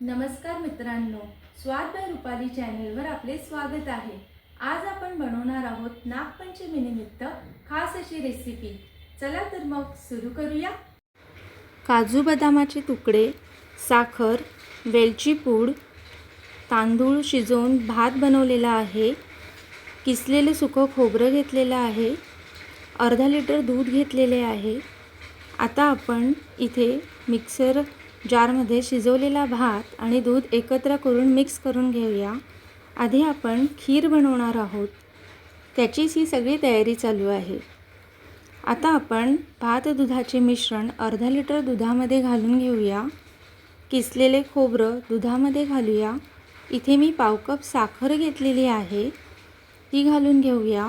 नमस्कार मित्रांनो स्वाद बाय रुपाली चॅनेलवर आपले स्वागत आहे. आज आपण बनवणार आहोत नागपंचमीनिमित्त खास अशी रेसिपी चला तर मग सुरू करूया. काजू बदामाचे तुकडे साखर वेलची पूड तांदूळ शिजवून भात बनवलेला आहे किसलेलं सुकं खोबरं घेतलेलं आहे अर्धा लिटर दूध घेतलेले आहे. आता आपण इथे मिक्सर जारमध्ये शिजवलेला भात आणि दूध एकत्र करून मिक्स करून घेऊया. आधी आपण खीर बनवणार आहोत. त्याचीच ही सगळी तयारी चालू आहे. आता आपण भात दुधाचे मिश्रण अर्धा लिटर दुधामध्ये घालून घेऊया. किसलेले खोबरं दुधामध्ये घालूया. इथे मी पाव कप साखर घेतलेली आहे. ती घालून घेऊया.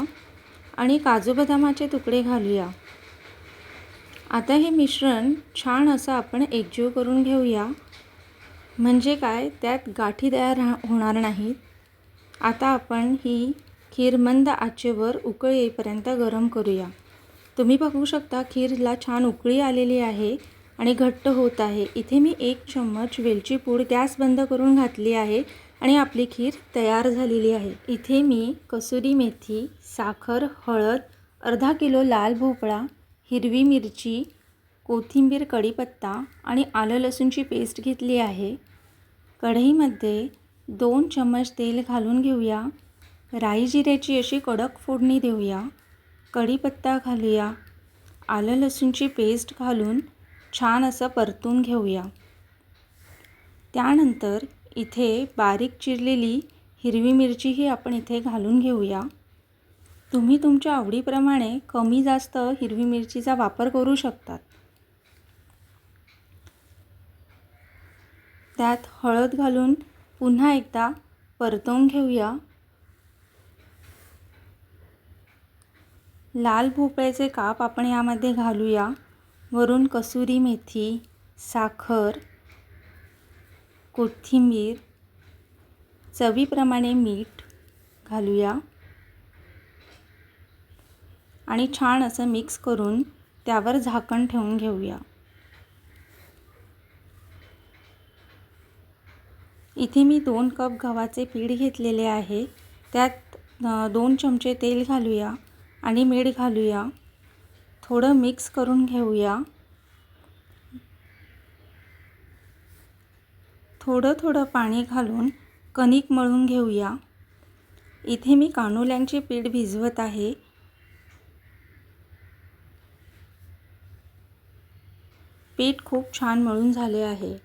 आणि काजू बदामाचे तुकडे घालूया. आता हे मिश्रण छान असं आपण एकजीव करून घेऊया. म्हणजे काय? त्यात गाठी तयार होणार नाहीत. आता आपण ही खीर मंद आचेवर उकळी येईपर्यंत गरम करूया. तुम्ही बघू शकता खीरला छान उकळी आलेली आहे आणि घट्ट होत आहे. इथे मी एक चम्मच वेलची पूड गॅस बंद करून घातली आहे आणि आपली खीर तयार झालेली आहे. इथे मी कसुरी मेथी साखर हळद अर्धा किलो लाल भोपळा हिरवी मिरची कोथिंबीर कढीपत्ता आणि आलं लसूणची पेस्ट घेतली आहे. कढईमध्ये दोन चम्मच तेल घालून घेऊया. राई जिऱ्याची अशी कडक फोडणी देऊया. कढीपत्ता घालूया. आलं लसूणची पेस्ट घालून छान असं परतून घेऊया. त्यानंतर इथे बारीक चिरलेली हिरवी मिरचीही आपण इथे घालून घेऊया. तुम्ही तुमच्या आवडीप्रमाणे कमी जास्त हिरवी मिरचीचा वापर करू शकतात. त्यात हळद घालून पुन्हा एकदा परतवून घेऊया. लाल भोपळ्याचे काप आपण यामध्ये घालूया. वरून कसुरी मेथी साखर कोथिंबीर चवीप्रमाणे मीठ घालूया. आणि छान असं मिक्स करून त्यावर झाकण ठेवून घेऊया. इथे मी दोन कप गव्हाचे पीठ घेतलेले आहे. त्यात दोन चमचे तेल घालूया आणि मीठ घालूया. थोडं मिक्स करून घेऊया. थोडं थोडं पाणी घालून कणिक मळून घेऊया. इथे मी कानोल्यांचे पीठ भिजवत आहे. पीठ खूप छान मळून झाले आहे.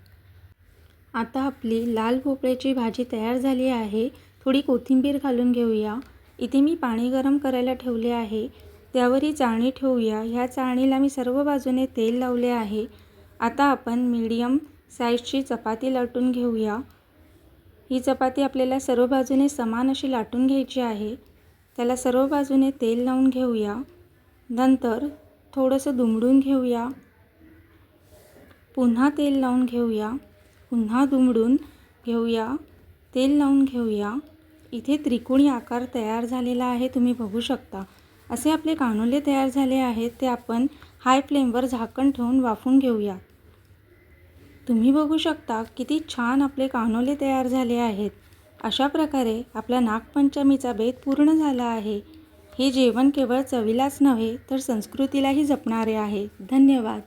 आता आपली लाल भोपळ्याची भाजी तयार झाली आहे. थोडी कोथिंबीर घालून घेऊया. इथे मी पाणी गरम करायला ठेवले आहे. त्यावर ही चाळणी ठेवूया. ह्या चाळणीला मी सर्व बाजूने तेल लावले आहे. आता आपण मीडियम साईजची चपाती लाटून घेऊया. ही चपाती आपल्याला सर्व बाजूने समान अशी लाटून घ्यायची आहे. त्याला सर्व बाजूने तेल लावून घेऊया. नंतर थोडंसं दुमडून घेऊया. पुन्हा तेल लावून घेऊया. पुन्हा दुमडून घेऊया. तेल लावून घेऊया. इथे त्रिकोणी आकार तयार झालेला आहे तुम्ही बघू शकता. असे आपले कानोले तयार झाले आहेत ते आपण हाय फ्लेमवर झाकण ठेवून वाफून घेऊया. तुम्ही बघू शकता किती छान आपले कानोले तयार झाले आहेत. अशा प्रकारे आपला नागपंचमीचा बेत पूर्ण झाला आहे. हे जेवण केवळ चवीलाच नव्हे तर संस्कृतीलाही जपणारे आहे. धन्यवाद.